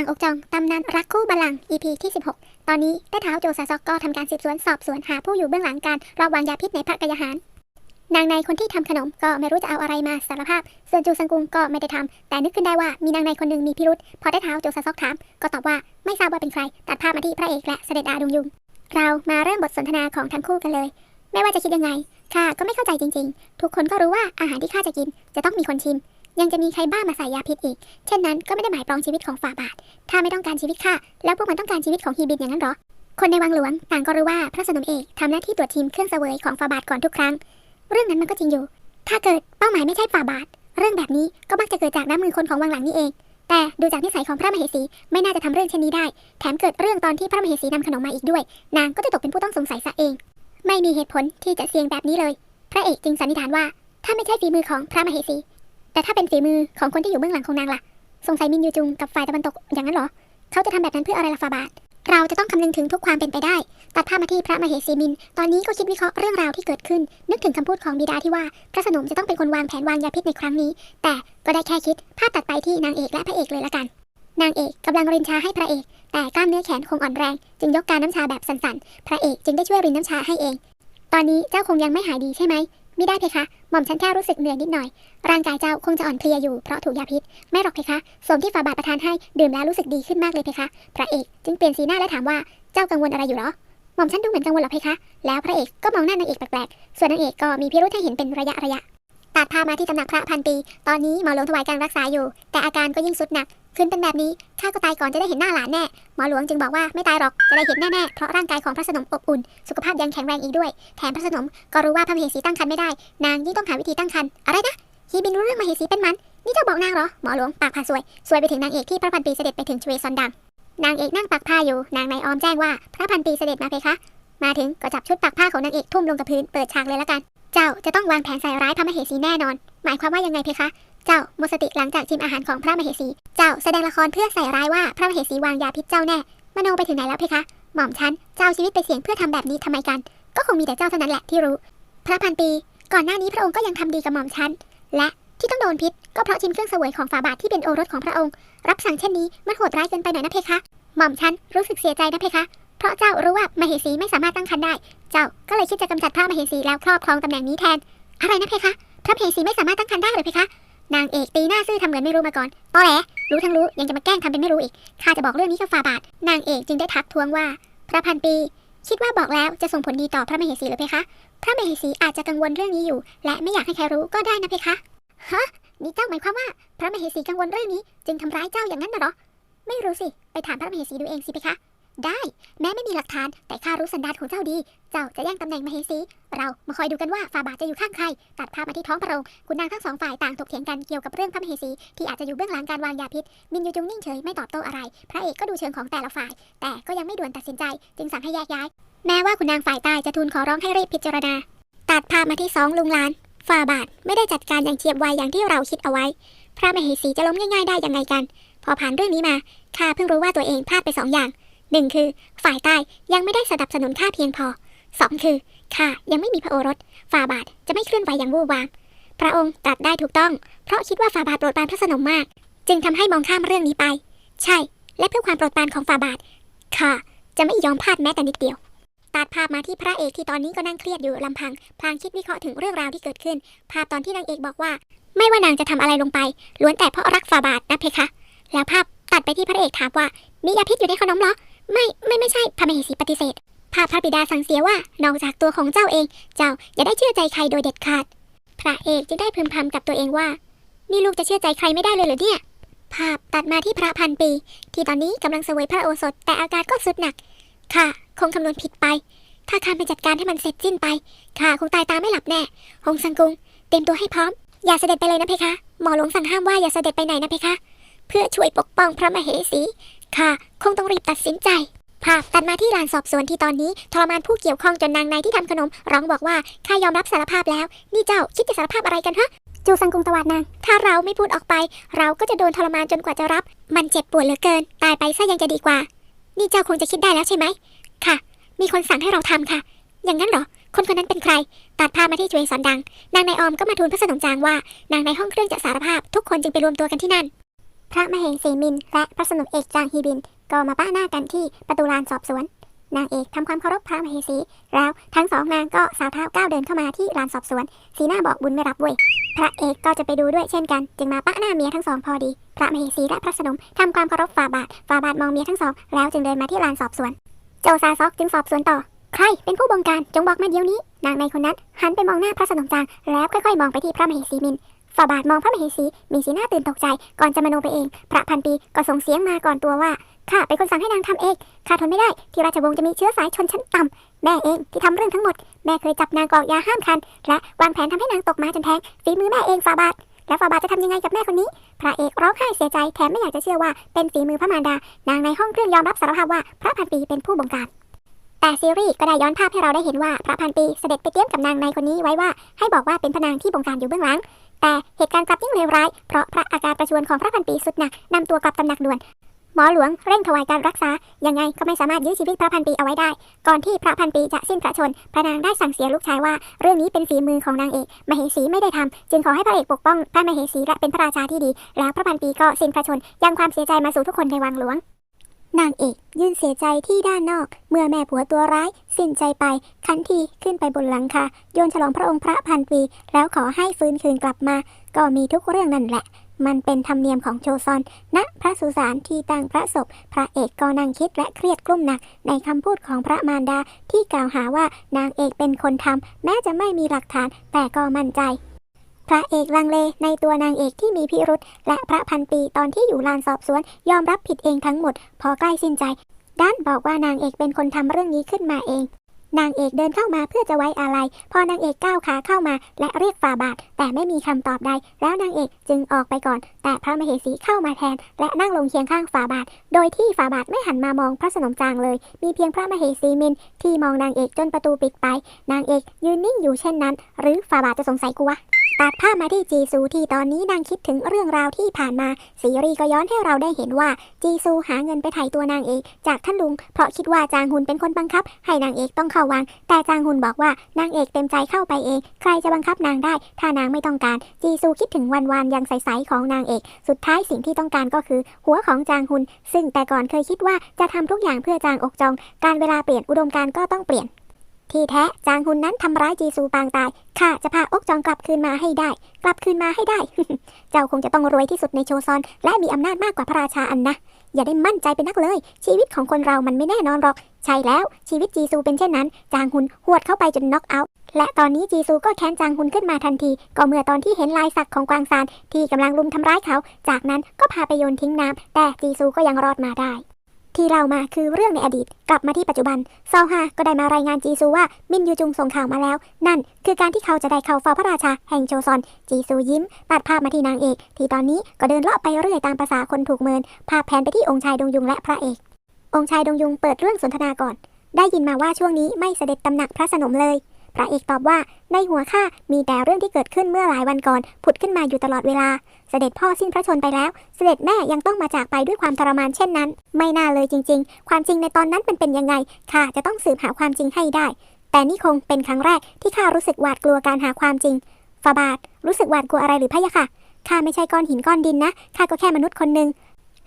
ลังอกจองตำนานรักคู่บัลลัง EP ที่ 16 ตอนนี้ได้เท้าโจซาซอกก็ทำการสืบสวนสอบสวนหาผู้อยู่เบื้องหลังการรอบวางยาพิษในพระกยาหาร นางในคนที่ทำขนมก็ไม่รู้จะเอาอะไรมาสารภาพ ส่วนจูซังกุงก็ไม่ได้ทำแต่นึกขึ้นได้ว่ามีนางในคนหนึ่งมีพิรุษพอได้เท้าโจซาซอกถาม ก็ตอบว่าไม่ทราบว่าเป็นใคร ตัดภาพมาที่พระเอกและเสด็จอาดุงยุง เรามาเริ่มบทสนทนาของทั้งคู่กันเลย ไม่ว่าจะคิดยังไงข้าก็ไม่เข้าใจจริง ๆ ทุกคนก็รู้ว่าอาหารที่ข้าจะกิน จะต้องมีคนชิม ยังจะมีใครบ้ามาใส่ยาพิษอีก เช่นนั้นก็ไม่ได้หมายปองชีวิตของฝ่าบาท ถ้าไม่ต้องการชีวิตข้าแล้วพวกมันต้องการชีวิตของฮีบินอย่างนั้นหรอ คนในวังหลวงต่างก็รู้ว่าพระสนมเอกทำหน้าที่ตรวจชิมเครื่องเสวยของฝ่าบาทก่อนทุกครั้ง เรื่องนั้นมันก็จริงอยู่ ถ้าเกิดเป้าหมายไม่ใช่ฝ่าบาท เรื่องแบบนี้ก็มักจะเกิดจากน้ำมือคนของวังหลังนี่เอง แต่ดูจากนิสัยของพระมเหสีไม่น่าจะทำเรื่องเช่นนี้ได้ แถมเกิดเรื่องตอนที่พระมเหสีนำขนมมาอีกด้วย นางก็จะตกเป็นผู้ต้องสงสัยซะเอง ไม่มีเหตุผลที่จะเสี่ยงแบบนี้เลย พระเอกจึงสันนิษฐานว่า ถ้าไม่ใช่ฝีมือของพระมเหสี แต่ถ้าเป็นฝีมือของคนที่อยู่เบื้องหลังของนางล่ะ สงสัยมินยูจุงกับฝ่ายตะวันตกอย่างนั้นเหรอ เขาจะทำแบบนั้นเพื่ออะไรล่ะฟาบาทเราจะต้องคำนึงถึงทุกความเป็นไปได้ ตัดภาพมาที่พระมเหสีมิน ตอนนี้ก็คิดวิเคราะห์เรื่องราวที่เกิดขึ้น นึกถึงคำพูดของบิดาที่ว่า พระสนมจะต้องเป็นคนวางแผนวางยาพิษในครั้งนี้ แต่ก็ได้แค่คิด ภาพตัดไปที่นางเอกและพระเอกเลยละกัน นางเอกกำลังรินชาให้พระเอก แต่กล้ามเนื้อแขนคงอ่อนแรง จึงยกการน้ำชาแบบสั่นๆ พระเอกจึงได้ช่วยรินน้ำชาให้เอง ตอนนี้เจ้าคงยังไม่หายดีใช่ไหม ไม่ได้เพคะ หม่อมฉันแค่รู้สึกเหนื่อยนิดหน่อย ร่างกายเจ้าคงจะอ่อนเพลียอยู่เพราะถูกยาพิษ ไม่หรอกเพคะสมที่ฝาบาทประทานให้ดื่มแล้วรู้สึกดีขึ้นมากเลยเพคะ พระเอกจึงเปลี่ยนสีหน้าและถามว่าเจ้ากังวลอะไรอยู่หรอ หม่อมฉันดูเหมือนกังวลหรอเพคะ แล้วพระเอกก็มองหน้านางเอกแปลกๆ ส่วนนางเอกก็มีพิรุธให้เห็นเป็นระยะระยะ ตัดภามาที่ตำหนักพระพันปี ตอนนี้หมอหลวงถวายการรักษาอยู่ แต่อาการก็ยิ่งสุดหนัก ขึ้นเป็นแบบนี้ข้าก็ตายก่อนจะได้เห็นหน้าหลานแน่ หมอหลวงจึงบอกว่าไม่ตายหรอก จะได้เห็นแน่ๆ เพราะร่างกายของพระสนมอบอุ่น สุขภาพยังแข็งแรงอีกด้วย แถมพระสนมก็รู้ว่าพระมเหสีตั้งครรภ์ไม่ได้ นางยิ่งต้องหาวิธีตั้งครรภ์ อะไรนะ ฮีบินรู้เรื่องมเหสีเป็นมัน นี่เจ้าบอกนางเหรอ หมอหลวงปากผ่าสวย สวยไปถึงนางเอกที่พระพันปีเสด็จไปถึงชเวซอนดัง นางเอกนั่งปักผ้าอยู่ นางนายออมแจ้งว่าพระพันปีเสด็จมาเพคะ มาถึงก็จับชุดปักผ้าของนางเอกทุ่มลงกับพื้น เปิดฉากเลยละกัน เจ้าจะต้องวางแผนใส่ร้ายพระมเหสีแน่นอน หมายความว่ายังไงเพคะ เจ้าหมดสติหลังจากชิมอาหารของพระมเหสี เจ้าแสดงละครเพื่อใส่ร้ายว่าพระมเหสีวางยาพิษเจ้าแน่ มโนไปถึงไหนแล้วเพคะ หม่อมฉัน เจ้าชีวิตไปเสี่ยงเพื่อทำแบบนี้ทำไมกัน ก็คงมีแต่เจ้าเท่านั้นแหละที่รู้ พระพันปี ก่อนหน้านี้พระองค์ก็ยังทำดีกับหม่อมฉัน และที่ต้องโดนพิษ ก็เพราะชิมเครื่องเสวยของฝาบาทที่เป็นโอรสของพระองค์ รับสั่งเช่นนี้มันโหดร้ายเกินไปหน่อยนะเพคะ หม่อมฉันรู้สึกเสียใจนะเพคะ เพราะเจ้ารู้ว่ามเหสีไม่สามารถตั้งครรภ์ได้ เจ้าก็เลยคิดจะกำจัดพระมเหสีแล้วครอบครองตำแหน่งนี้แทน อะไรนะเพคะ พระมเหสีไม่สามารถตั้งครรภ์ได้เลยเพคะ นางเอกตีหน้าซื่อทำเหมือนไม่รู้มาก่อนตอแหลรู้ทั้งรู้ยังจะมาแกล้งทำเป็นไม่รู้อีก ข้าจะบอกเรื่องนี้กับฟาบาท นางเอกจึงได้ทักท้วงว่า พระพันปี คิดว่าบอกแล้วจะส่งผลดีต่อพระมเหสีหรือเพคะ พระมเหสีอาจจะกังวลเรื่องนี้อยู่ และไม่อยากให้ใครรู้ก็ได้นะเพคะ ฮะ นี่เจ้าหมายความว่า พระมเหสีกังวลเรื่องนี้ จึงทำร้ายเจ้าอย่างนั้นน่ะหรอ ไม่รู้สิ ไปถามพระมเหสีดูเองสิเพคะ ได้ แม้ไม่มีหลักฐาน แต่ข้ารู้สันดานของเจ้าดี เจ้าจะแย่งตำแหน่งมเหสี เรามาคอยดูกันว่าฟาบาทจะอยู่ข้างใคร ตัดภาพมาที่ท้องพระโรงคุณนางทั้งสองฝ่ายต่างถกเถียงกันเกี่ยวกับเรื่องพระมเหสี ที่อาจจะอยู่เบื้องหลังการวางยาพิษ มินยูจุงนิ่งเฉยไม่ตอบโต้อะไร พระเอกก็ดูเชิงของแต่ละฝ่าย แต่ก็ยังไม่ด่วนตัดสินใจ จึงสั่งให้แยกย้าย แม้ว่าคุณนางฝ่ายใต้จะทูลขอร้องให้รีบพิจารณา ตัดภาพมาที่สองลุงลานฝ่าบาทไม่ได้จัดการอย่างเฉียบไวอย่างที่เราคิดเอาไว้ พระมเหสีจะล้มง่ายๆได้ยังไงกัน พอผ่านเรื่องนี้มาข้าเพิ่งรู้ว่าตัวเองพลาดไปสองอย่าง หนึ่งคือ ฝ่ายใต้ยังไม่ได้สนับสนุนข้าเพียงพอสองคือข้ายังไม่มีพระโอรสฝ่าบาทจะไม่เคลื่อนไหวอย่างวู่วาม พระองค์ตรัสได้ถูกต้อง เพราะคิดว่าฝ่าบาทโปรดปรานพระสนมมาก จึงทำให้มองข้ามเรื่องนี้ไป ใช่ และเพื่อความโปรดปรานของฝ่าบาทข้าจะไม่ยอมพลาดแม้แต่นิดเดียวตัดภาพมาที่พระเอกที่ตอนนี้ก็นั่งเครียดอยู่ลำพัง พลางคิดวิเคราะห์ถึงเรื่องราวที่เกิดขึ้น ภาพตอนที่นางเอกบอกว่า ไม่ว่านางจะทำอะไรลงไป ล้วนแต่เพราะรักฝ่าบาทนะเพคะ แล้วภาพตัดไปที่พระเอกถามว่ามียาพิษอยู่ในขนมหรอ ไม่ไม่ใช่พระมเหสีปฏิเสธภาพพระบิดาสั่งเสียว่านอกจากตัวของเจ้าเอง เจ้าอย่าได้เชื่อใจใครโดยเด็ดขาด พระเอกจึงได้พึมพำกับตัวเองว่า นี่ลูกจะเชื่อใจใครไม่ได้เลยเหรอเนี่ย ภาพตัดมาที่พระพันปี ที่ตอนนี้กำลังเสวยพระโอสถแต่อาการก็สุดหนัก ค่ะ คงคำนวณผิดไป ถ้าข้าไม่จัดการให้มันเสร็จสิ้นไปข้าคงตายตามไม่หลับแน่หงสังกุง เตรียมตัวให้พร้อม อย่าเสด็จไปเลยนะเพคะ หมอหลวงสั่งห้ามว่าอย่าเสด็จไปไหนนะเพคะ เพื่อช่วยปกป้องพระมเหสีข้าคงต้องรีบตัดสินใจ ภาพตัดมาที่ลานสอบสวนที่ตอนนี้ทรมานผู้เกี่ยวข้องจนนางนายที่ทำขนม ร้องบอกว่าข้ายอมรับสารภาพแล้ว นี่เจ้าคิดจะสารภาพอะไรกันฮะจูซังกุงตวาดนาง ถ้าเราไม่พูดออกไป เราก็จะโดนทรมานจนกว่าจะรับ มันเจ็บปวดเหลือเกิน ตายไปซะยังจะดีกว่า นี่เจ้าคงจะคิดได้แล้วใช่ไหม ค่ะ มีคนสั่งให้เราทำค่ะ อย่างนั้นเหรอ คนคนนั้นเป็นใคร ตัดภาพมาที่จวยสอนดัง นางนายออมก็มาทูลพระสนมจางว่า นางในห้องเครื่องจะสารภาพ ทุกคนจึงไปรวมตัวกันที่นั่น พระมเหสีมินและพระสนมเอกจางฮีบิน ก็มาป้าหน้ากันที่ประตูลานสอบสวน นางเอกทำความเคารพพระมเหสี แล้วทั้งสองนางก็สาวเท้าก้าวเดินเข้ามาที่ลานสอบสวน สีหน้าบอกบุญไม่รับเว้ยพระเอกก็จะไปดูด้วยเช่นกัน จึงมาปะหน้าเมียทั้งสองพอดี พระมเหสีและพระสนมทำความเคารพฝ่าบาทฝ่าบาทมองเมียทั้งสอง แล้วจึงเดินมาที่ลานสอบสวน โจซาซอกจึงสอบสวนต่อ ใครเป็นผู้บงการจงบอกมาเดี๋ยวนี้ นางในคนนั้นหันไปมองหน้าพระสนมจางแล้วค่อยๆ มองไปที่พระมเหสีมินฝ่าบาทมองพระมเหสีมีสีหน้าตื่นตกใจก่อนจะมโนไปเอง พระพันปีก็ส่งเสียงมาก่อนตัวว่า ข้าเป็นคนสั่งให้นางทำเอง ข้าทนไม่ได้ ที่ราชวงศ์จะมีเชื้อสายชนชั้นต่ำแม่เองที่ทำเรื่องทั้งหมด แม่เคยจับนางกรอกยาห้ามคัน และวางแผนทำให้นางตกมาจนแท้งฝีมือแม่เองฝาบาทแล้วฝาบาทจะทำยังไงกับแม่คนนี้ พระเอกร้องไห้เสียใจแถมไม่อยากจะเชื่อว่าเป็นฝีมือพระมารดา นางในห้องเครื่องยอมรับสารภาพว่าพระพันปีเป็นผู้บงการแต่ซีรีส์ก็ได้ย้อนภาพให้เราได้เห็นว่าพระพันปีเสด็จไปเตรียมกับนางในคนนี้ไว้ว่า ให้บอกว่าเป็นพนางที่บงการอยู่เบื้องหลัง แต่เหตุการณ์กลับยิ่งเลวร้ายเพราะพระอาการประชวรของพระพันปีสุดหนักนำตัวกลับตำหนักด่วน หมอหลวงเร่งถวายการรักษา ยังไงก็ไม่สามารถยื้อชีวิตพระพันปีเอาไว้ได้ ก่อนที่พระพันปีจะสิ้นพระชน พระนางได้สั่งเสียลูกชายว่า เรื่องนี้เป็นฝีมือของนางเอก มเหสีไม่ได้ทำจึงขอให้พระเอกปกป้องพระมเหสีและเป็นพระราชาที่ดี แล้วพระพันปีก็สิ้นพระชน ยังความเสียใจมาสู่ทุกคนในวังหลวงนางเอกยืนเสียใจที่ด้านนอก เมื่อแม่ผัวตัวร้าย สิ้นใจไปขันทีขึ้นไปบนหลังคาโยนฉลองพระองค์พระพันปี แล้วขอให้ฟื้นคืนกลับมา ก็มีทุกเรื่องนั่นแหละ มันเป็นธรรมเนียมของโชซอนณพระสุสานที่ตั้งพระศพ พระเอกก็นั่งคิดและเครียดกลุ้มหนัก ในคำพูดของพระมารดาที่กล่าวหาว่านางเอกเป็นคนทำแม้จะไม่มีหลักฐานแต่ก็มั่นใจพระเอกลังเลในตัวนางเอกที่มีพิรุษและพระพันปีตอนที่อยู่ลานสอบสวน ยอมรับผิดเองทั้งหมด พอใกล้สิ้นใจ ด้านบอกว่านางเอกเป็นคนทำเรื่องนี้ขึ้นมาเอง นางเอกเดินเข้ามาเพื่อจะไว้อาลัย พอนางเอกก้าวขาเข้ามา และเรียกฝ่าบาท แต่ไม่มีคำตอบใด แล้วนางเอกจึงออกไปก่อน แต่พระมเหสีเข้ามาแทน และนั่งลงเคียงข้างฝ่าบาท โดยที่ฝ่าบาทไม่หันมามองพระสนมจางเลย มีเพียงพระมเหสีมินที่มองนางเอกจนประตูปิดไป นางเอกยืนนิ่งอยู่เช่นนั้น หรือฝ่าบาทจะสงสัยกูวะ ตัดภาพมาที่จีซูที่ตอนนี้นางคิดถึงเรื่องราวที่ผ่านมา ซีรีส์ก็ย้อนให้เราได้เห็นว่า จีซูหาเงินไปไถ่ตัวนางเอกจากท่านลุง เพราะคิดว่าจางฮุนเป็นคนบังคับ ให้นางเอกต้องเข้าวัง แต่จางฮุนบอกว่านางเอกเต็มใจเข้าไปเอง ใครจะบังคับนางได้ ถ้านางไม่ต้องการ จีซูคิดถึงวันวานยังใสๆของนางเอก สุดท้ายสิ่งที่ต้องการก็คือ หัวของจางฮุน ซึ่งแต่ก่อนเคยคิดว่าจะทำทุกอย่างเพื่อจางอกจอง การเวลาเปลี่ยนอุดมการณ์ก็ต้องเปลี่ยน ที่แท้จางฮุนนั้นทำร้ายจีซูปางตาย ข้าจะพาอกจองกลับคืนมาให้ได้ กลับคืนมาให้ได้ เจ้าคงจะต้องรวยที่สุดในโชซอน และมีอำนาจมากกว่าพระราชาอันนะ อย่าได้มั่นใจเป็นนักเลย ชีวิตของคนเรามันไม่แน่นอนหรอก ใช่แล้ว ชีวิตจีซูเป็นเช่นนั้น จางฮุนหวดเข้าไปจนน็อกเอาท์ และตอนนี้จีซูก็แค้นจางฮุนขึ้นมาทันที ก็เมื่อตอนที่เห็นลายสักของกวางซานที่กำลังลุมทำร้ายเขา จากนั้นก็พาไปโยนทิ้งน้ำแต่จีซูก็ยังรอดมาได้ ที่เรามาคือเรื่องในอดีต กลับมาที่ปัจจุบันซอฮาก็ได้มารายงานจีซูว่ามินยูจุงส่งข่าวมาแล้ว นั่น คือการที่เขาจะได้เข้าเฝ้าพระราชาแห่งโชซอน จีซูยิ้ม ตัดภาพมาที่นางเอก ที่ตอนนี้ก็เดินเลาะไปเรื่อยตามภาษาคนถูกเมิน ภาพแผนไปที่องค์ชายดงยุงและพระเอก องค์ชายดงยุงเปิดเรื่องสนทนาก่อน ได้ยินมาว่าช่วงนี้ไม่เสด็จตำหนักพระสนมเลย พระเอกตอบว่า ในหัวข้ามีแต่เรื่องที่เกิดขึ้นเมื่อหลายวันก่อน ผุดขึ้นมาอยู่ตลอดเวลา เสด็จพ่อสิ้นพระชนไปแล้ว เสด็จแม่ยังต้องมาจากไปด้วยความทรมานเช่นนั้น ไม่น่าเลยจริง ๆ ความจริงในตอนนั้นมันเป็นยังไงข้าจะต้องสืบหาความจริงให้ได้ แต่นี่คงเป็นครั้งแรกที่ข้ารู้สึกหวาดกลัวการหาความจริงฟาบาทรู้สึกหวาดกลัวอะไรหรือพะยะค่ะข้าไม่ใช่ก้อนหินก้อนดินนะข้าก็แค่มนุษย์คนหนึ่ง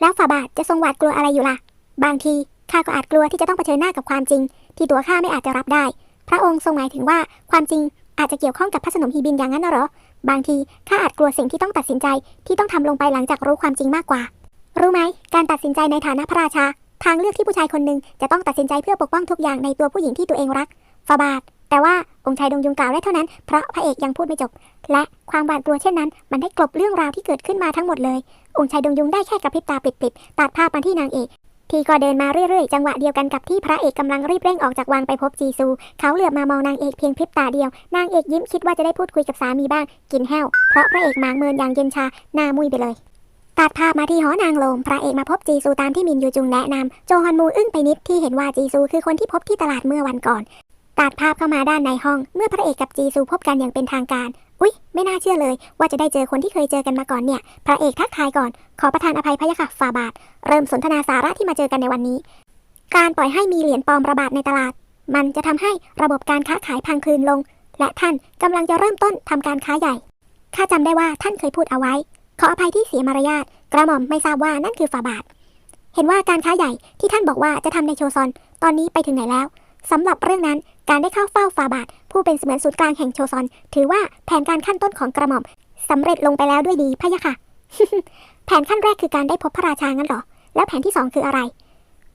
แล้วฟาบาทจะทรงหวาดกลัวอะไรอยู่ล่ะ บางทีข้าก็อาจกลัวที่จะต้องเผชิญหน้ากับความจริง ที่ตัวข้าไม่อาจจะรับได้ พระองค์ทรงหมายถึงว่าความจริงอาจจะเกี่ยวข้องกับพระสนมฮีบินอย่างนั้นหรอ บางทีข้าอาจกลัวสิ่งที่ต้องตัดสินใจที่ต้องทำลงไปหลังจากรู้ความจริงมากกว่า รู้ไหม การตัดสินใจในฐานะพระราชา ทางเลือกที่ผู้ชายคนหนึ่งจะต้องตัดสินใจเพื่อปกป้องทุกอย่างในตัวผู้หญิงที่ตัวเองรักฟาบาทแต่ว่าองค์ชายดงยุงกล่าวได้เท่านั้น เพราะพระเอกยังพูดไม่จบ และความหวาดกลัวเช่นนั้น มันได้กลบเรื่องราวที่เกิดขึ้นมาทั้งหมดเลย องค์ชายดงยุงได้แค่กระพริบตาปิดๆตัดภาพมาที่นางเอก ทีก็เดินมาเรื่อยๆ จังหวะเดียวกันกับที่พระเอกกำลังรีบเร่งออกจากวังไปพบจีซู เขาเหลือบมามองนางเอกเพียงพริบตาเดียว นางเอกยิ้มคิดว่าจะได้พูดคุยกับสามีบ้าง กินแห้ว เพราะพระเอกหมางเมินอย่างเย็นชา หน้ามุยไปเลย ตัดภาพมาที่หอนางโลม พระเอกมาพบจีซูตามที่มินยูจุงแนะนำโจฮอนมูอึ้งไปนิดที่เห็นว่าจีซูคือคนที่พบที่ตลาดเมื่อวันก่อน ตัดภาพเข้ามาด้านในห้อง เมื่อพระเอกกับจีซูพบกันอย่างเป็นทางการ อุ๊ย ไม่น่าเชื่อเลย ว่าจะได้เจอคนที่เคยเจอกันมาก่อนเนี่ย พระเอกทักทายก่อน ขอประทานอภัยพะยะค่ะฟาบาท เริ่มสนทนาสาระที่มาเจอกันในวันนี้ การปล่อยให้มีเหรียญปลอมระบาดในตลาด มันจะทำให้ระบบการค้าขายพังคลืนลง และท่านกำลังจะเริ่มต้นทำการค้าใหญ่ ข้าจำได้ว่าท่านเคยพูดเอาไว้ ขออภัยที่เสียมารยาท กระหม่อมไม่ทราบว่านั่นคือฝ่าบาท เห็นว่าการค้าใหญ่ที่ท่านบอกว่าจะทำในโชซอน ตอนนี้ไปถึงไหนแล้วสำหรับเรื่องนั้น การได้เข้าเฝ้าฝาบาท ผู้เป็นเสมือนศูนย์กลางแห่งโชซอน ถือว่าแผนการขั้นต้นของกระหม่อมสำเร็จลงไปแล้วด้วยดีพะยะค่ะ แผนขั้นแรกคือการได้พบพระราชางั้นหรอ แล้วแผนที่สองคืออะไร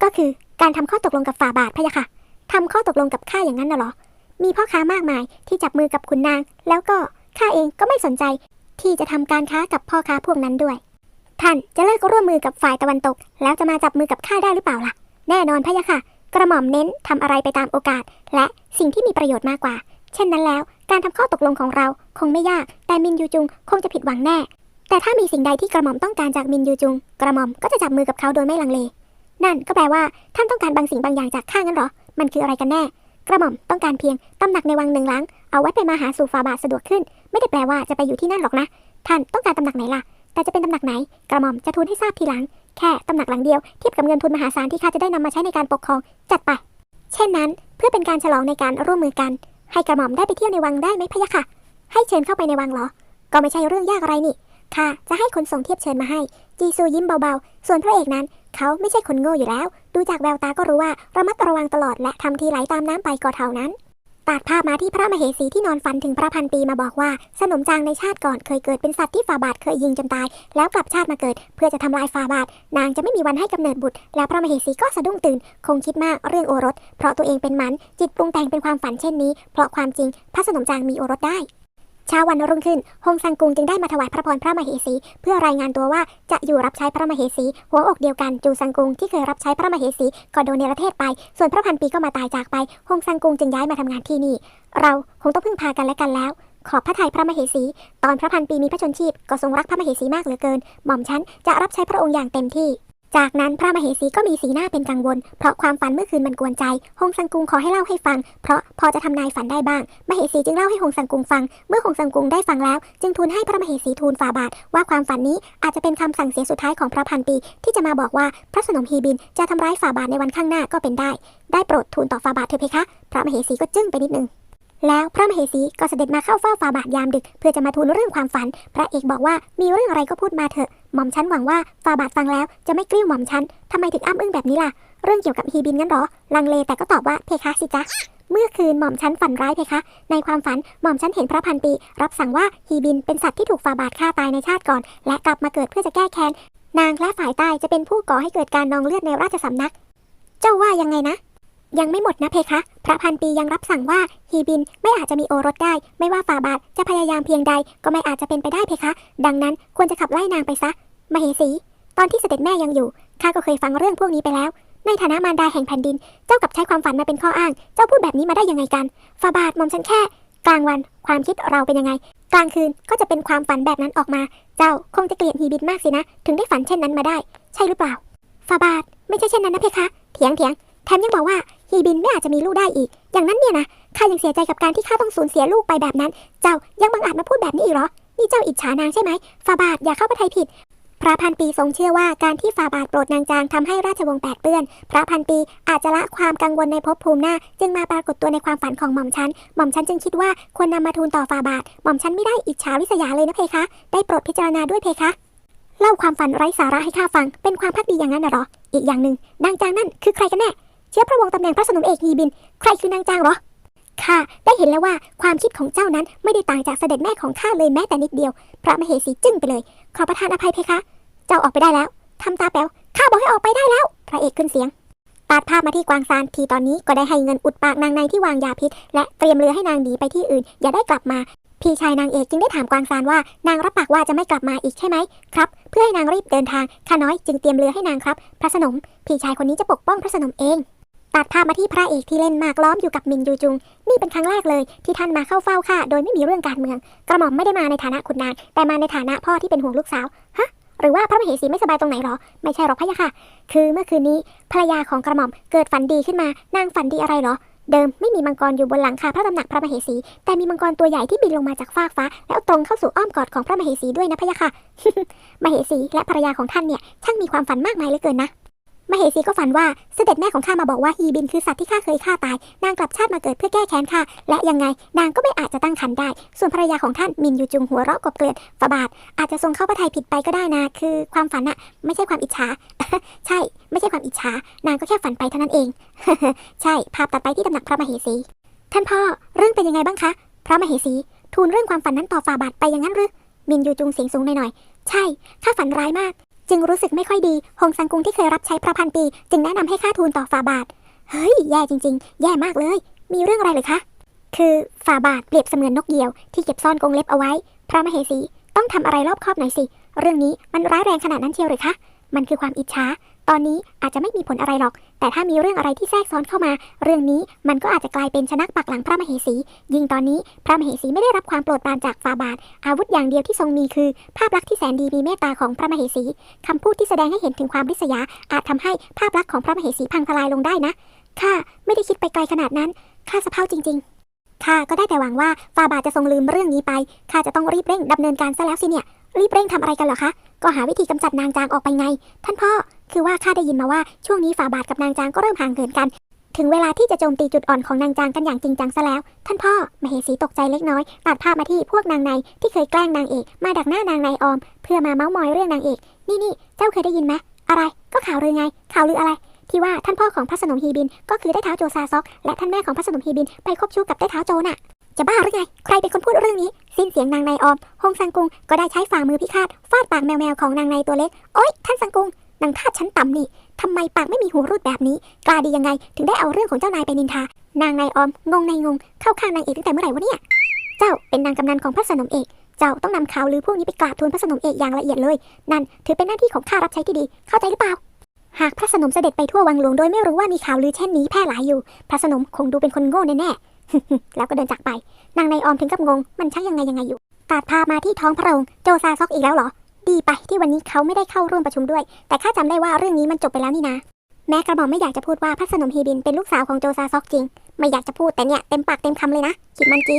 ก็คือการทำข้อตกลงกับฝ่าบาทพะยะค่ะทำข้อตกลงกับข้าอย่างนั้นน่ะหรอ มีพ่อค้ามากมายที่จับมือกับขุนนาง แล้วก็ข้าเองก็ไม่สนใจ ที่จะทำการค้ากับพ่อค้าพวกนั้นด้วย ท่านจะเลิกร่วมมือกับฝ่ายตะวันตก แล้วจะมาจับมือกับข้าได้หรือเปล่าล่ะ แน่นอนพะยะค่ะ กระหม่อมเน้นทำอะไรไปตามโอกาส และสิ่งที่มีประโยชน์มากกว่า เช่นนั้นแล้ว การทำข้อตกลงของเราคงไม่ยาก แต่มินยูจุงคงจะผิดหวังแน่ แต่ถ้ามีสิ่งใดที่กระหม่อมต้องการจากมินยูจุง กระหม่อมก็จะจับมือกับเขาโดยไม่ลังเล นั่นก็แปลว่าท่านต้องการบางสิ่งบางอย่างจากข้างั้นหรอ มันคืออะไรกันแน่ กระหม่อมต้องการเพียงตำหนักในวังหนึ่งหลัง เอาไว้ไปมาหาสู่ฟาบาทสะดวกขึ้น ไม่ได้แปลว่าจะไปอยู่ที่นั่นหรอกนะ ท่านต้องการตำหนักไหนล่ะ แต่จะเป็นตำหนักไหน กระหม่อมจะทูลให้ทราบทีหลัง แค่ตำหนักหลังเดียวเทียบกับเงินทุนมหาศาลที่ข้าจะได้นำมาใช้ในการปกครองจัดไป เช่นนั้นเพื่อเป็นการฉลองในการร่วมมือกัน ให้กระหม่อมได้ไปเที่ยวในวังได้ไหมพะยะค่ะ ให้เชิญเข้าไปในวังเหรอ ก็ไม่ใช่เรื่องยากอะไรนี่ค่ะจะให้คนส่งเทียบเชิญมาให้ จีซูยิ้มเบาๆ ส่วนพระเอกนั้น เขาไม่ใช่คนโง่อยู่แล้ว ดูจากแววตาก็รู้ว่าระมัดระวังตลอดและทำทีไหลตามน้ำไปก็เท่านั้น ตัดภาพมาที่พระมเหสีที่นอนฝันถึงพระพันปีมาบอกว่า สนมจางในชาติก่อนเคยเกิดเป็นสัตว์ที่ฝ่าบาทเคยยิงจนตาย แล้วกลับชาติมาเกิด เพื่อจะทำลายฝ่าบาท นางจะไม่มีวันให้กำเนิดบุตร แล้วพระมเหสีก็สะดุ้งตื่น คงคิดมากเรื่องโอรส เพราะตัวเองเป็นมันจิตปรุงแต่งเป็นความฝันเช่นนี้ เพราะความจริงพระสนมจางมีโอรสได้ เช้าวันรุ่งขึ้นฮงซังกุงจึงได้มาถวายพระพรพระมเหสี เพื่อรายงานตัวว่าจะอยู่รับใช้พระมเหสี หัวอกเดียวกันจูซังกุงที่เคยรับใช้พระมเหสีก็โดนเนรเทศไป ส่วนพระพันปีก็มาตายจากไปฮงซังกุงจึงย้ายมาทำงานที่นี่ เราคงต้องพึ่งพากันและกันแล้วขอบพระทัยพระมเหสี ตอนพระพันปีมีพระชนชีพก็ทรงรักพระมเหสีมากเหลือเกิน หม่อมฉันจะรับใช้พระองค์อย่างเต็มที่ จากนั้นพระมเหสีก็มีสีหน้าเป็นกังวล เพราะความฝันเมื่อคืนมันกวนใจฮงซังกุงขอให้เล่าให้ฟัง เพราะพอจะทำนายฝันได้บ้าง มเหสีจึงเล่าให้ฮงซังกุงฟัง เมื่อฮงซังกุงได้ฟังแล้ว จึงทูลให้พระมเหสีทูลฝ่าบาท ว่าความฝันนี้อาจจะเป็นคำสั่งเสียสุดท้ายของพระพันปี ที่จะมาบอกว่าพระสนมฮีบินจะทำร้ายฝ่าบาทในวันข้างหน้าก็เป็นได้ ได้โปรดทูลต่อฝ่าบาทเถอะเพคะ พระมเหสีก็จึ้งไปนิดนึง แล้วพระมเหสีก็เสด็จมาเข้าเฝ้าฝ่าบาทยามดึก เพื่อจะมาทูลเรื่องความฝัน พระเอกบอกว่ามีเรื่องอะไรก็พูดมาเถอะหม่อมฉันหวังว่าฝ่าบาทฟังแล้วจะไม่กลิ้วหม่อมฉันทำไมถึงอ้ำอึ้งแบบนี้ล่ะ เรื่องเกี่ยวกับฮีบินงั้นหรอ ลังเลแต่ก็ตอบว่าเพคะสิจ๊ะเมื่อคืนหม่อมฉันฝันร้ายเพคะ ในความฝันหม่อมฉันเห็นพระพันปี รับสั่งว่าฮีบินเป็นสัตว์ที่ถูกฝ่าบาทฆ่าตายในชาติก่อน และกลับมาเกิดเพื่อจะแก้แค้นนางและฝ่ายใต้จะเป็นผู้ก่อให้เกิดการนองเลือดในราชสำนัก เจ้าว่ายังไงนะ ยังไม่หมดนะเพคะ พระพันปียังรับสั่งว่าฮีบินไม่อาจจะมีโอรสได้ ไม่ว่าฝ่าบาทจะพยายามเพียงใดก็ไม่อาจจะเป็นไปได้เพคะ ดังนั้นควรจะขับไล่นางไปซะ มเหสี ตอนที่เสด็จแม่ยังอยู่ข้าก็เคยฟังเรื่องพวกนี้ไปแล้ว ในฐานะมารดาแห่งแผ่นดิน เจ้ากับใช้ความฝันมาเป็นข้ออ้าง เจ้าพูดแบบนี้มาได้ยังไงกันฝ่าบาทมอมฉันแค่ กลางวันความคิดเราเป็นยังไง กลางคืนก็จะเป็นความฝันแบบนั้นออกมา เจ้าคงจะเกลียดฮีบินมากสินะ ถึงได้ฝันเช่นนั้นมาได้ ใช่หรือเปล่าฝ่าบาทไม่ใช่เช่นนั้นนะเพคะ เถียงเถียงแถมยังบอกว่า ฮีบินไม่อาจจะมีลูกได้อีก อย่างนั้นเนี่ยนะข้ายังเสียใจกับการที่ข้าต้องสูญเสียลูกไปแบบนั้น เจ้ายังบังอาจมาพูดแบบนี้อีกเหรอ นี่เจ้าอิจฉานางใช่ไหมฝ่าบาทอย่าเข้าพระทัยผิด พระพันปีทรงเชื่อว่าการที่ฝ่าบาทโปรดนางจางทำให้ราชวงศ์แปดเปื้อน พระพันปีอาจจะละความกังวลในภพภูมิหน้า จึงมาปรากฏตัวในความฝันของหม่อมฉัน หม่อมฉันจึงคิดว่าควรนำมาทูลต่อฝ่าบาท หม่อมฉันไม่ได้อิจฉาริษยาเลยนะเพคะ ได้โปรดพิจารณาด้วยเพคะเล่าความฝันไร้สาระให้ข้าฟัง เป็นความพักดีอย่างนั้นหรอ อีกอย่างหนึ่งนางจางนั่นคือใครกันแน่ เชื้อพระวงศ์ตำแหน่งพระสนมเอกฮีบิน ใครคือนางจางเหรอข้าได้เห็นแล้วว่าความคิดของเจ้านั้นไม่ได้ต่างจากเสด็จแม่ของข้าเลยแม้แต่นิดเดียว พระมเหสีจึ้งไปเลย ขอประทานอภัยเพคะ เจ้าออกไปได้แล้วทำตาแป๋วข้าบอกให้ออกไปได้แล้ว พระเอกขึ้นเสียงตัดภาพมาที่กวางซานทีตอนนี้ก็ได้ให้เงินอุดปากนางในที่วางยาพิษ และเตรียมเรือให้นางหนีไปที่อื่น อย่าได้กลับมา พี่ชายนางเอกจึงได้ถามกวางซานว่านางรับปากว่าจะไม่กลับมาอีกใช่ไหมครับ เพื่อให้นางรีบเดินทางข้าน้อยจึงเตรียมเรือให้นางครับ พระสนม พี่ชายคนนี้จะปกป้องพระสนมเอง ตัดภาพมาที่พระเอกที่เล่นมากล้อมอยู่กับมินยูจุง นี่เป็นครั้งแรกเลย ที่ท่านมาเข้าเฝ้าข้าโดยไม่มีเรื่องการเมือง กระหม่อมไม่ได้มาในฐานะขุนนางแต่มาในฐานะพ่อที่เป็นห่วงลูกสาวฮะหรือว่าพระมเหสีไม่สบายตรงไหนหรอ ไม่ใช่หรอกพะยะค่ะ คือเมื่อคืนนี้ภรรยาของกระหม่อมเกิดฝันดีขึ้นมานางฝันดีอะไรหรอ เดิมไม่มีมังกรอยู่บนหลังคาพระตำหนักพระมเหสี แต่มีมังกรตัวใหญ่ที่บินลงมาจากฟากฟ้า แล้วตรงเข้าสู่อ้อมกอดของพระมเหสีด้วยนะพะยะค่ะ มเหสีและภรรยาของท่านเนี่ยช่างมีความฝันมากมายเหลือเกินนะ มเหสีก็ฝันว่าเสด็จแม่ของข้ามาบอกว่าฮีบินคือสัตว์ที่ข้าเคยฆ่าตาย นางกลับชาติมาเกิดเพื่อแก้แค้นข้าและยังไง นางก็ไม่อาจจะตั้งครรภ์ได้ ส่วนภรรยาของท่านมินยูจุงหัวเราะกบเกลื่อนฝาบาท อาจจะทรงเข้าพระทัยผิดไปก็ได้นะ คือความฝันอะไม่ใช่ความอิจฉา ใช่ ไม่ใช่ความอิจฉา นางก็แค่ฝันไปเท่านั้นเอง ใช่ ภาพตัดไปที่ตำหนักพระมเหสี ท่านพ่อ เรื่องเป็นยังไงบ้างคะ พระมเหสี ทูลเรื่องความฝันนั้นต่อฝาบาทไปอย่างนั้นหรือ มินยูจุงเสียงสูงหน่อยๆ ใช่ ข้าฝันร้ายมาก จึงรู้สึกไม่ค่อยดีหงสังกุงที่เคยรับใช้พระพันปี จึงแนะนำให้ข้าทูลต่อฝาบาท เฮ้ย แย่จริง ๆ แย่มากเลย มีเรื่องอะไรเลยคะ คือฝาบาทเปรียบเสมือนนกเหยี่ยวที่เก็บซ่อนกรงเล็บเอาไว้ พระมเหสีต้องทำอะไรรอบคอบหน่อยสิ เรื่องนี้มันร้ายแรงขนาดนั้นเชียวหรือคะ มันคือความอิจฉา ตอนนี้อาจจะไม่มีผลอะไรหรอก แต่ถ้ามีเรื่องอะไรที่แทรกซ้อนเข้ามา เรื่องนี้มันก็อาจจะกลายเป็นชนักปักหลังพระมเหสี ยิ่งตอนนี้พระมเหสีไม่ได้รับความโปรดปรานจากฟาบาท อาวุธอย่างเดียวที่ทรงมีคือ ภาพลักษณ์ที่แสนดีมีเมตตาของพระมเหสีคำพูดที่แสดงให้เห็นถึงความริษยา อาจทำให้ภาพลักษณ์ของพระมเหสีพังทลายลงได้นะข้าไม่ได้คิดไปไกลขนาดนั้นข้าสะเพร่าจริง ๆข้าก็ได้แต่หวังว่าฟาบาทจะทรงลืมเรื่องนี้ไป ข้าจะต้องรีบเร่งดำเนินการซะแล้วสิเนี่ย รีบเร่งทำอะไรกันเหรอคะ ก็หาวิธีกำจัดนางจางออกไปไง ท่านพ่อ คือว่าข้าได้ยินมาว่าช่วงนี้ฝ่าบาทกับนางจางก็เริ่มห่างเหินกัน ถึงเวลาที่จะโจมตีจุดอ่อนของนางจางกันอย่างจริงจังซะแล้ว ท่านพ่อมเหสีตกใจเล็กน้อยตัดภาพมาที่พวกนางในที่เคยแกล้งนางเอกมาดักหน้านางในออม เพื่อมาเม้ามอยเรื่องนางเอกนี่นี่เจ้าเคยได้ยินไหมอะไรก็ข่าวลือไง ข่าวลืออะไร ที่ว่าท่านพ่อของพระสนมฮีบิน ก็คือได้เท้าโจซาซอก และท่านแม่ของพระสนมฮีบินไปคบชู้กับได้เท้าโจน่ะ จะบ้าหรือไง ใครเป็นคนพูดเรื่องนี้ สิ้นเสียงนางในออมฮงซังกุงก็ได้ใช้ฝ่ามือพิฆาตฟาดปากแมวๆของนางในตัวเล็กโอ๊ยท่านซังกุง นางทาสชั้นต่ำนี่ทำไมปากไม่มีหูรูดแบบนี้ กล้าดียังไง ถึงได้เอาเรื่องของเจ้านายไปนินทา นางในออม งงในงง เข้าข้างนางเอกตั้งแต่เมื่อไหร่วะเนี่ย เจ้าเป็นนางกำนันของพระสนมเอก เจ้าต้องนำข่าวลือพวกนี้ไปกราบทูลพระสนมเอกอย่างละเอียดเลย นั่นถือเป็นหน้าที่ของข้ารับใช้ที่ดี เข้าใจหรือเปล่า หากพระสนมเสด็จไปทั่ววังหลวงโดยไม่รู้ว่ามีข่าวลือเช่นนี้แพร่หลายอยู่ พระสนมคงดูเป็นคนโง่แน่ๆแล้วก็เดินจากไป นางในออมถึงกับงง มันช่างยังไงยังไงอยู่ตัดพามาที่ท้องพระโรงโจซาซอกอีกแล้วเหรอ ดีไปที่วันนี้เขาไม่ได้เข้าร่วมประชุมด้วย แต่ข้าจำได้ว่าเรื่องนี้มันจบไปแล้วนี่นะ แม้กระหม่อมไม่อยากจะพูดว่าพระสนมฮีบินเป็นลูกสาวของโจซาซอกจริง ไม่อยากจะพูดแต่เนี่ยเต็มปากเต็มคำเลยนะคิดมันจี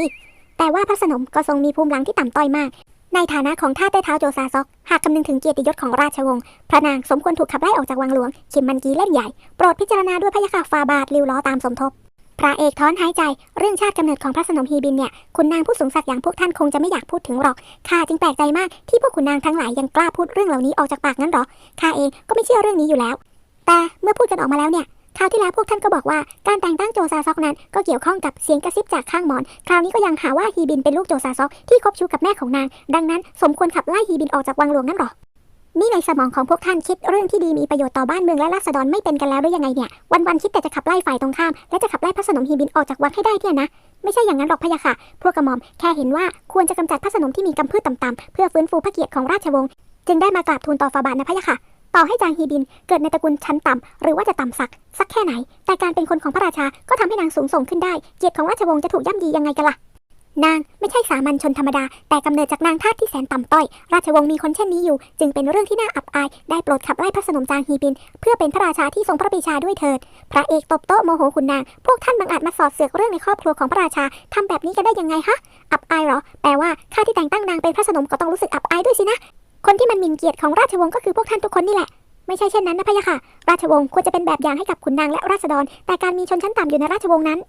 แต่ว่าพระสนมก็ทรงมีภูมิหลังที่ต่ำต้อยมาก ในฐานะของท่าใต้เท้าโจซาซอก หากคำนึงถึงเกียรติยศของราชวงศ์พระนางสมควรถูกขับไล่ออกจากวังหลวงคิมมันกีเล่นใหญ่โปรดพิจารณาด้วยพระยาค่ะฟาบาทริวล้อตามสมทบ พระเอกถอนหายใจ เรื่องชาติกำเนิดของพระสนมฮีบินเนี่ยคุณนางผู้สูงศักดิ์อย่างพวกท่านคงจะไม่อยากพูดถึงหรอกข้าจึงแปลกใจมากที่พวกคุณนางทั้งหลายยังกล้าพูดเรื่องเหล่านี้ออกจากปากนั้นหรอข้าเองก็ไม่เชื่อเรื่องนี้อยู่แล้ว แต่เมื่อพูดกันออกมาแล้วเนี่ยคราวที่แล้วพวกท่านก็บอกว่าการแต่งตั้งโจซาซอกนั้นก็เกี่ยวข้องกับเสียงกระซิบจากข้างหมอน คราวนี้ก็ยังหาว่าฮีบินเป็นลูกโจซาซอกที่คบชู้กับแม่ของนาง ดังนั้นสมควรขับไล่ฮีบินออกจากวังหลวงนั่นหรอ นี่ในสมองของพวกท่านคิดเรื่องที่ดีมีประโยชน์ต่อบ้านเมืองและราษฎรไม่เป็นกันแล้วหรือยังไงเนี่ย วันๆคิดแต่จะขับไล่ฝ่ายตรงข้าม และจะขับไล่พระสนมฮีบินออกจากวังให้ได้เนี่ยนะ ไม่ใช่อย่างนั้นหรอกพะยะค่ะ พวกกระหม่อมแค่เห็นว่าควรจะกำจัดพระสนมที่มีกำพืชต่ำๆเพื่อฟื้นฟูพระเกียรติของราชวงศ์จึงได้มากราบทูลต่อฟาบาทนะพะยะค่ะต่อให้จางฮีบินเกิดในตระกูลชั้นต่ำหรือว่าจะต่ำสัก สักแค่ไหน แต่การเป็นคนของพระราชาก็ทำให้นางสูงส่งขึ้นได้ เกียรติของราชวงศ์จะถูกย่ำยียังไงกันล่ะ นางไม่ใช่สามัญชนธรรมดา แต่กำเนิดจากนางทาสที่แสนต่ำต้อย ราชวงศ์มีคนเช่นนี้อยู่ จึงเป็นเรื่องที่น่าอับอาย ได้โปรดขับไล่พระสนมจางฮีบิน เพื่อเป็นพระราชาที่ทรงพระปรีชาด้วยเถิด พระเอกตบโต๊ะโมโหคุณนาง พวกท่านบังอาจมาสอดเสือกเรื่องในครอบครัวของพระราชาทำแบบนี้กันได้ยังไงฮะ อับอายเหรอ แปลว่าข้าที่แต่งตั้งนางเป็นพระสนมก็ต้องรู้สึกอับอายด้วยสินะ คนที่มันหมิ่นเกียรติของราชวงศ์ก็คือพวกท่านทุกคนนี่แหละไม่ใช่เช่นนั้นนะพะยะค่ะ ราชวงศ์ควรจะเป็นแบบอย่างให้กับขุนนางและราษฎร แต่การมีชนชั้นต่ำอยู่ในราชวงศ์นั้น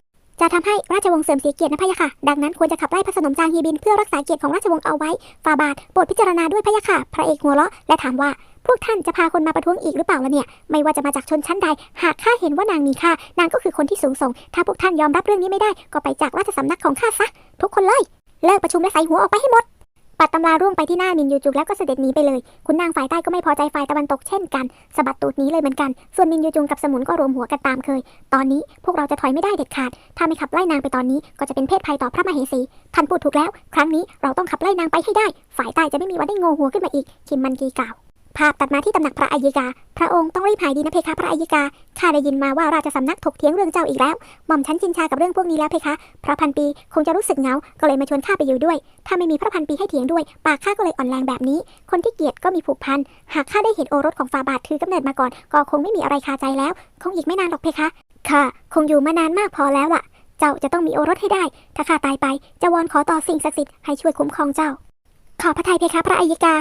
จะทำให้ราชวงศ์เสื่อมเสียเกียรตินะพะยะค่ะ ดังนั้นควรจะขับไล่พระสนมจางฮีบินเพื่อรักษาเกียรติของราชวงศ์เอาไว้ฟาบาทโปรดพิจารณาด้วยพะยะค่ะ พระเอกหัวเราะและถามว่าพวกท่านจะพาคนมาประท้วงอีกหรือเปล่าล่ะเนี่ย ไม่ว่าจะมาจากชนชั้นใด หากข้าเห็นว่านางมีค่านางก็คือคนที่สูงส่ง ถ้าพวกท่านยอมรับเรื่องนี้ไม่ได้ ก็ไปจากราชสำนักของข้าซะทุกคนเลยเลิกประชุมและใส่หัวออกไปให้หมด ปัดตำราร่วงไปที่หน้ามินยูจุงแล้วก็เสด็จหนีไปเลยคุณนางฝ่ายใต้ก็ไม่พอใจฝ่ายตะวันตกเช่นกันสะบัดตูดหนี้เลยเหมือนกัน ส่วนมินยูจุงกับสมุนก็รวมหัวกันตามเคย ตอนนี้พวกเราจะถอยไม่ได้เด็ดขาด ถ้าไม่ขับไล่นางไปตอนนี้ก็จะเป็นเพศภัยต่อพระมเหสีท่านพูดถูกแล้ว ครั้งนี้เราต้องขับไล่นางไปให้ได้ ฝ่ายใต้จะไม่มีวันได้งงหัวขึ้นมาอีกคิมมันกีกล่าว ภาพตัดมาที่ตำหนักพระอัยกา พระองค์ต้องรีบหายดีนะเพคะพระอัยกา ข้าได้ยินมาว่าราชสำนักถกเถียงเรื่องเจ้าอีกแล้ว หม่อมฉันชินชากับเรื่องพวกนี้แล้วเพคะ พระพันปีคงจะรู้สึกเหงา ก็เลยมาชวนข้าไปอยู่ด้วย ถ้าไม่มีพระพันปีให้เถียงด้วย ปากข้าก็เลยอ่อนแรงแบบนี้ คนที่เกลียดก็มีผูกพัน หากข้าได้เห็นโอรสของฟาบาทถือกำเนิดมาก่อน ก็คงไม่มีอะไรคาใจแล้ว คงอีกไม่นานหรอกเพคะ ค่ะ คงอยู่มานานมากพอแล้วล่ะ เจ้าจะต้องมีโอรสให้ได้ ถ้าข้าตายไปจะวอนขอต่อสิ่งศักดิ์สิทธิ์ให้ช่วยคุ้มครองเจ้า ขอพระทัยเพคะพระอัยกา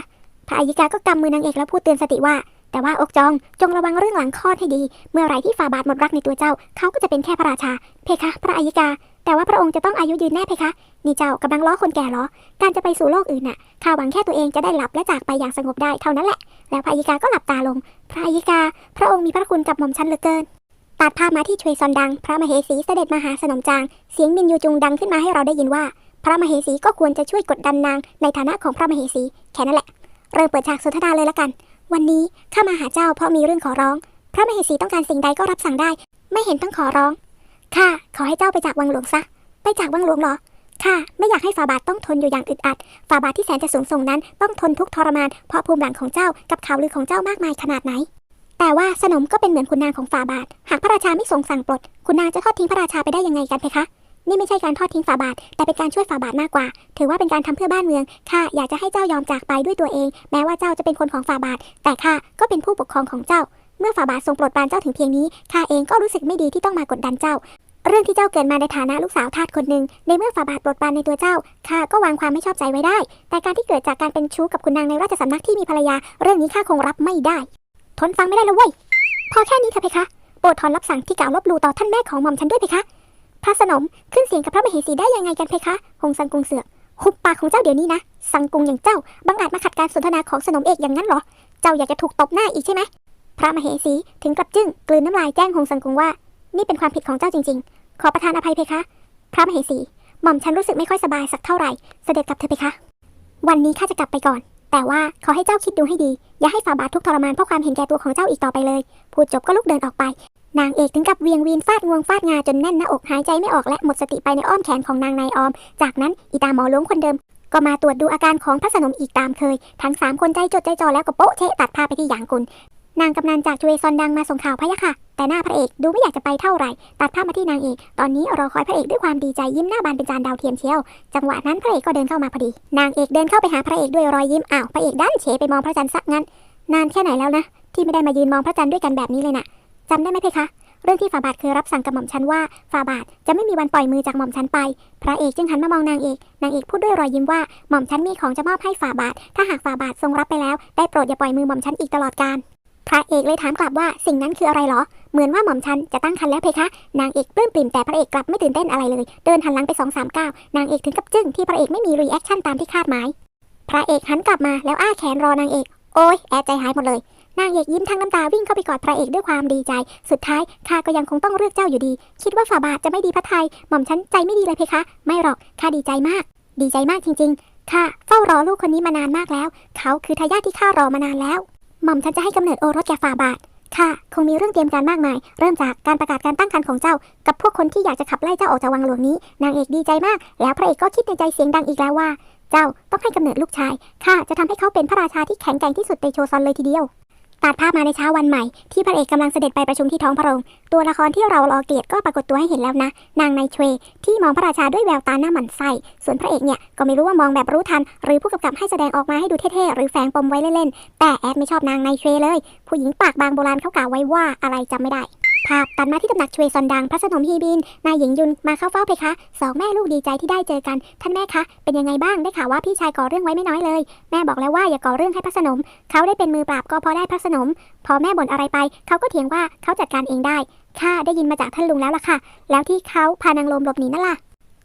พระอัยกาก็กำมือนางเอกแล้วพูดเตือนสติว่า แต่ว่าอกจองจงระวังเรื่องหลังคลอดให้ดี เมื่อไรที่ฝ่าบาทหมดรักในตัวเจ้า เขาก็จะเป็นแค่พระราชา เพคะ พระอัยกา แต่ว่าพระองค์จะต้องอายุยืนแน่เพคะ นี่เจ้ากำลังล้อคนแก่เหรอ การจะไปสู่โลกอื่นน่ะ ข้าหวังแค่ตัวเองจะได้หลับและจากไปอย่างสงบได้เท่านั้นแหละ แล้วพระอัยกาก็หลับตาลง พระอัยกา พระองค์มีพระคุณกับหม่อมฉันเหลือเกินตัดภาพมาที่ชวยซอนดัง พระมเหสีเสด็จมาหาสนมจาง เสียงมินยูจุงดังขึ้นมาให้เราได้ยินว่า พระมเหสีก็ควรจะช่วยกดดันนางในฐานะของพระมเหสี แค่นั้นแหละ เริ่มเปิดฉากสนทนาเลยละกัน วันนี้ข้ามาหาเจ้าเพราะมีเรื่องขอร้อง พระมเหสีต้องการสิ่งใดก็รับสั่งได้ ไม่เห็นต้องขอร้องข้าขอให้เจ้าไปจากวังหลวงซะ ไปจากวังหลวงเหรอข้าไม่อยากให้ฝ่าบาทต้องทนอยู่อย่างอึดอัด ฝ่าบาทที่แสนจะสูงส่งนั้น ต้องทนทุกทรมาน เพราะภูมิหลังของเจ้ากับข่าวลือของเจ้ามากมายขนาดไหน แต่ว่าสนมก็เป็นเหมือนคุณนางของฝ่าบาท หากพระราชาไม่ทรงสั่งปลด คุณนางจะทอดทิ้งพระราชาไปได้ยังไงกันเพคะ นี่ไม่ใช่การทอดทิ้งฝ่าบาท แต่เป็นการช่วยฝ่าบาทมากกว่า ถือว่าเป็นการทำเพื่อบ้านเมือง ข้าอยากจะให้เจ้ายอมจากไปด้วยตัวเอง แม้ว่าเจ้าจะเป็นคนของฝ่าบาท แต่ข้าก็เป็นผู้ปกครองของเจ้า เมื่อฝ่าบาททรงโปรดปรานเจ้าถึงเพียงนี้ ข้าเองก็รู้สึกไม่ดีที่ต้องมากดดันเจ้า เรื่องที่เจ้าเกิดมาในฐานะลูกสาวทาสคนหนึ่ง ในเมื่อฝ่าบาทโปรดปรานในตัวเจ้า ข้าก็วางความไม่ชอบใจไว้ได้ แต่การที่เกิดจากการเป็นชู้กับคุณนางในราชสำนักที่มีภรรยา เรื่องนี้ข้าคงรับไม่ได้ ทนฟังไม่ได้แล้วเว้ย พอแค่นี้เถอะเพคะ โปรดถอนรับสั่งที่กล่าวลบลู่ต่อท่านแม่ของหม่อมฉันด้วยเพคะ พระสนมขึ้นเสียงกับพระมเหสีได้ยังไงกันเพคะหงสังกุงเสือกหุบปากของเจ้าเดี๋ยวนี้นะ สังกุงอย่างเจ้าบังอาจมาขัดการสนทนาของสนมเอกอย่างนั้นหรอ เจ้าอยากจะถูกตบหน้าอีกใช่ไหมพระมเหสีถึงกับจึ้งกลืนน้ำลายแจ้งหงสังกุงว่า นี่เป็นความผิดของเจ้าจริง ๆ ขอประทานอภัยเพคะ พระมเหสีหม่อมฉันรู้สึกไม่ค่อยสบายสักเท่าไหร่ เสด็จกลับเถอะเพคะ วันนี้ข้าจะกลับไปก่อน แต่ว่าขอให้เจ้าคิดดูให้ดี อย่าให้ฝ่าบาททุกทรมานเพราะความเห็นแก่ตัวของเจ้าอีกต่อไปเลย พูดจบก็ลุกเดินออกไป นางเอกถึงกับเวียงวีนฟาดงวงฟาดงาจนแน่นหน้าอกหายใจไม่ออกและหมดสติไปในอ้อมแขนของนางนายออม จากนั้นอีตาหมอหลวงคนเดิม ก็มาตรวจดูอาการของพระสนมอีกตามเคย ทั้งสามคนใจจดใจจ่อแล้วก็โป๊ะเชะตัดภาไปที่หยางกุลนางกำนันจากชเวซอนดังมาส่งข่าวพะยะค่ะ แต่หน้าพระเอกดูไม่อยากจะไปเท่าไหร่ ตัดภาพมาที่นางเอกตอนนี้รอคอยพระเอกด้วยความดีใจยิ้มหน้าบานเป็นจานดาวเทียมเชียว จังหวะนั้นพระเอกก็เดินเข้ามาพอดี นางเอกเดินเข้าไปหาพระเอกด้วยรอยยิ้มอ้าวพระเอกดันเฉไปมองพระจันทร์สักงั้น นานแค่ไหนแล้วนะ ที่ไม่ได้มายืนมองพระจันทร์ด้วยกันแบบนี้เลยน่ะ จำได้ไหมเพคะ เรื่องที่ฝ่าบาทเคยรับสั่งกับหม่อมฉันว่าฝ่าบาทจะไม่มีวันปล่อยมือจากหม่อมฉันไป พระเอกจึงหันมามองนางเอก นางเอกพูดด้วยรอยยิ้มว่าหม่อมฉันมีของจะมอบให้ฝ่าบาท ถ้าหากฝ่าบาททรงรับไปแล้ว ได้โปรดอย่าปล่อยมือหม่อมฉันอีกตลอดกาลพระเอกเลยถามกลับว่าสิ่งนั้นคืออะไรหรอ เหมือนว่าหม่อมฉันจะตั้งครรภ์แล้วเพคะ นางเอกปลื้มปริ่มแต่พระเอกกลับไม่ตื่นเต้นอะไรเลย เดินหันหลังไปสองสามก้าวนางเอกถึงกับจึ้งที่พระเอกไม่มีรีแอคชั่นตามที่คาดหมาย พระเอกหันกลับมาแล้วอ้าแขนรอนางเอก โอ้ยแอดใจหายหมดเลย นางเอกยิ้มทั้งน้ำตาวิ่งเข้าไปกอดพระเอกด้วยความดีใจ สุดท้ายข้าก็ยังคงต้องเลือกเจ้าอยู่ดี คิดว่าฝ่าบาทจะไม่ดีพระไทย หม่อมฉันใจไม่ดีเลยเพคะ ไม่หรอกข้าดีใจมาก ดีใจมากจริง ๆ ข้าเฝ้ารอลูกคนนี้มานานมากแล้ว เขาคือทายาทที่ข้ารอมานานแล้ว หม่อมฉันจะให้กำเนิดโอรสแก่ฝ่าบาทค่ะ คงมีเรื่องเตรียมการมากมาย เริ่มจากการประกาศการตั้งครรภ์ของเจ้า กับพวกคนที่อยากจะขับไล่เจ้าออกจากวังหลวงนี้ นางเอกดีใจมาก แล้วพระเอกก็คิดในใจเสียงดังอีกแล้วว่า เจ้าต้องให้กำเนิดลูกชาย ข้าจะทำให้เขาเป็นพระราชาที่แข็งแกร่งที่สุดในโชซอนเลยทีเดียว ตัดภาพมาในเช้าวันใหม่ ที่พระเอกกำลังเสด็จไปประชุมที่ท้องพระโรง ตัวละครที่เรารอเกลียดก็ปรากฏตัวให้เห็นแล้วนะ นางในเชวที่มองพระราชาด้วยแววตาหน้าหมันไส้ส่วนพระเอกเนี่ยก็ไม่รู้ว่ามองแบบรู้ทัน หรือผู้กำกับให้แสดงออกมาให้ดูเท่ๆหรือแฝงปมไว้เล่นๆแต่แอดไม่ชอบนางในเชวเลย ผู้หญิงปากบางโบราณเขากล่าวไว้ว่าอะไรจำไม่ได้ ภาพตัดมาที่ตำหนักชเวซอนดัง พระสนมฮีบิน นายหญิงยุนมาเข้าเฝ้าเพคะสองแม่ลูกดีใจที่ได้เจอกัน ท่านแม่คะ เป็นยังไงบ้างได้ข่าวว่าพี่ชายก่อเรื่องไว้ไม่น้อยเลย แม่บอกแล้วว่าอย่าก่อเรื่องให้พระสนม เขาได้เป็นมือปราบก็พอได้พระสนม พอแม่บ่นอะไรไป เขาก็เถียงว่าเขาจัดการเองได้ข้าได้ยินมาจากท่านลุงแล้วล่ะค่ะ แล้วที่เขาพานางลมหลบหนีนั่นล่ะ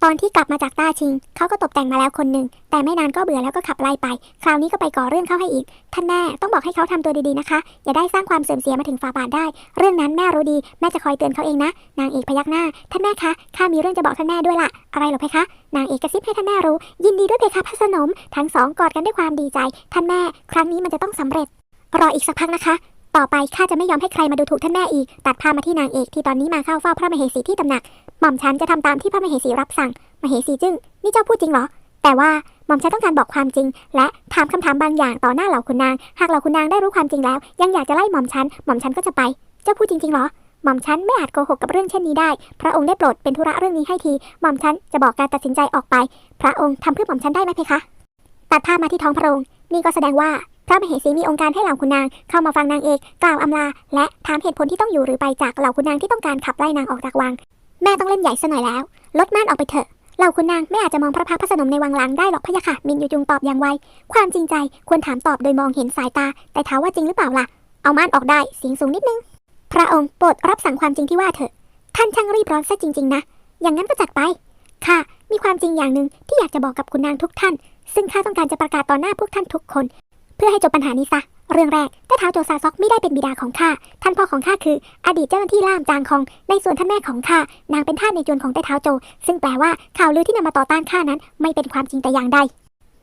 ตอนที่กลับมาจากต้าชิง เขาก็ตกแต่งมาแล้วคนหนึ่ง แต่ไม่นานก็เบื่อแล้วก็ขับไล่ไป คราวนี้ก็ไปก่อเรื่องเข้าให้อีก ท่านแม่ต้องบอกให้เขาทำตัวดีๆนะคะ อย่าได้สร้างความเสื่อมเสียมาถึงฝาบาทได้ เรื่องนั้นแม่รู้ดี แม่จะคอยเตือนเขาเองนะ นางเอกพยักหน้า ท่านแม่คะ ข้ามีเรื่องจะบอกท่านแม่ด้วยล่ะ อะไรหรอเพคะ นางเอกกระซิบให้ท่านแม่รู้ ยินดีด้วยเพคะพระสนม ทั้งสองกอดกันด้วยความดีใจ ท่านแม่ ครั้งนี้มันจะต้องสำเร็จ รออีกสักพักนะคะ ต่อไปข้าจะไม่ยอมให้ใครมาดูถูกท่านแม่อีก ตัดภาพมาที่นางเอกที่ตอนนี้มาเข้าเฝ้าพระมเหสีที่ตำหนัก หม่อมฉันจะทำตามที่พระมเหสีรับสั่ง มเหสีจึ้งนี่เจ้าพูดจริงเหรอ แต่ว่าหม่อมฉันต้องการบอกความจริง และถามคำถามบางอย่างต่อหน้าเหล่าคุณนาง หากเหล่าคุณนางได้รู้ความจริงแล้ว ยังอยากจะไล่หม่อมฉัน หม่อมฉันก็จะไป เจ้าพูดจริงๆเหรอ หม่อมฉันไม่อาจโกหกกับเรื่องเช่นนี้ได้ พระองค์ได้โปรดเป็นธุระเรื่องนี้ให้ที หม่อมฉันจะบอกการตัดสินใจออกไป พระองค์ทำเพื่อหม่อมฉันได้ไหมเพคะ ตัดภาพมาที่ท้องพระโรงนี่ก็แสดงว่า พระมเหสีมีองค์การให้เหล่าคุณนาง เข้ามาฟังนางเอก กล่าวอำลา และถามเหตุผลที่ต้องอยู่หรือไปจากเหล่าคุณนางที่ต้องการขับไล่นางออกจากวัง แม่ต้องเล่นใหญ่ซะหน่อยแล้ว ลดม่านออกไปเถอะเหล่าคุณนางไม่อาจจะมองพระพักตร์พระสนมในวังหลังได้หรอกพะยะค่ะมินยูจุงตอบอย่างไวความจริงใจควรถามตอบโดยมองเห็นสายตา แต่ถามว่าจริงหรือเปล่าล่ะ เอาม่านออกได้เสียงสูงนิดนึง พระองค์โปรดรับสั่งความจริงที่ว่าเถอะ ท่านช่างรีบร้อนซะจริง ๆ นะ อย่างนั้นก็จัดไป ค่ะ มีความจริงอย่างหนึ่งที่อยากจะบอกกับคุณนางทุกท่าน ซึ่งข้าต้องการจะประกาศต่อหน้าพวกท่านทุกคน เพื่อให้จบปัญหานี้ซะ เรื่องแรกแต่เท้าโจซาซอกไม่ได้เป็นบิดาของข้า ท่านพ่อของข้าคือ อดีตเจ้าหน้าที่ล่ามจางคอง ในส่วนท่านแม่ของข้านางเป็นทาสในจวนของใต้เท้าโจ ซึ่งแปลว่าข่าวลือที่นำมาต่อต้านข้านั้น ไม่เป็นความจริงแต่อย่างใด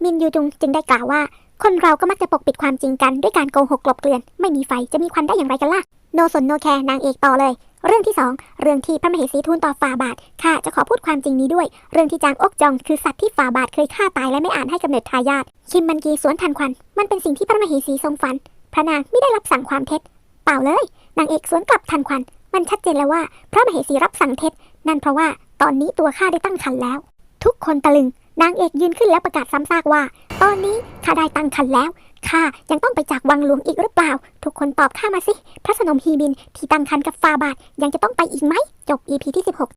มินยูจุงจึงได้กล่าวว่า คนเราก็มักจะปกปิดความจริงกันด้วยการโกหกกลบเกลื่อน ไม่มีไฟจะมีควันได้อย่างไรกันล่ะ โนสนโนแคร์นางเอกต่อเลย เรื่องที่สองเรื่องที่พระมเหสีทูลต่อฝ่าบาทข้าจะขอพูดความจริงนี้ด้วย เรื่องที่จางอกจองคือสัตว์ที่ฝ่าบาทเคยฆ่าตายและไม่อ่าจให้กำเนิดทายาทคิมมันกีสวนทันควัน มันเป็นสิ่งที่พระมเหสีทรงฝัน พระนางไม่ได้รับสั่งความเท็จ เปล่าเลย นางเอกสวนกลับทันควัน มันชัดเจนแล้วว่า พระมเหสีรับสั่งเท็จ นั่นเพราะว่าตอนนี้ตัวข้าได้ตั้งครรภ์แล้ว ทุกคนตะลึง นางเอกยืนขึ้นแล้วประกาศซ้ำซากว่า ตอนนี้ข้าได้ตั้งคันแล้วข้ายังต้องไปจากวังหลวงอีกหรือเปล่า ทุกคนตอบข้ามาสิ พระสนมฮีบินที่ตั้งคันกับฟาบาทยังจะต้องไปอีกไหม จบ EP ที่ 16